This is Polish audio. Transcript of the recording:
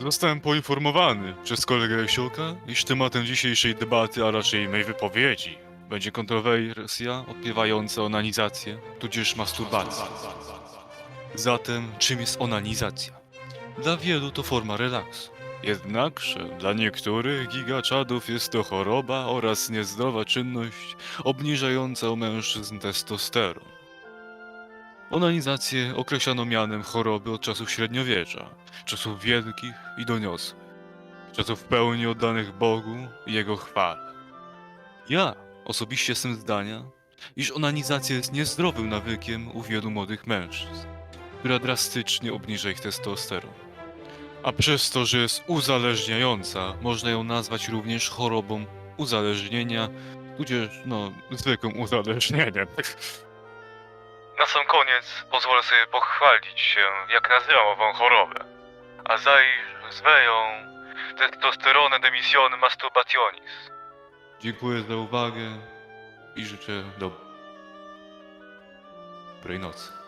Zostałem poinformowany przez kolegę Jasiolka, iż tematem dzisiejszej debaty, a raczej mej wypowiedzi, będzie kontrowersja odpiewająca onanizację, tudzież masturbację. Zatem, czym jest onanizacja? Dla wielu to forma relaksu. Jednakże dla niektórych gigaczadów jest to choroba oraz niezdrowa czynność obniżająca u mężczyzn testosteron. Onanizację określano mianem choroby od czasów średniowiecza, czasów wielkich i doniosłych, czasów pełni oddanych Bogu i Jego chwale. Ja osobiście jestem zdania, iż onanizacja jest niezdrowym nawykiem u wielu młodych mężczyzn, która drastycznie obniża ich testosteron. A przez to, że jest uzależniająca, można ją nazwać również chorobą uzależnienia, tudzież, no, zwykłym uzależnieniem. Na sam koniec pozwolę sobie pochwalić się, jak nazywam ową chorobę. A zaiż zwę ją testosterone demisione masturbationis. Dziękuję za uwagę i życzę dobrej nocy.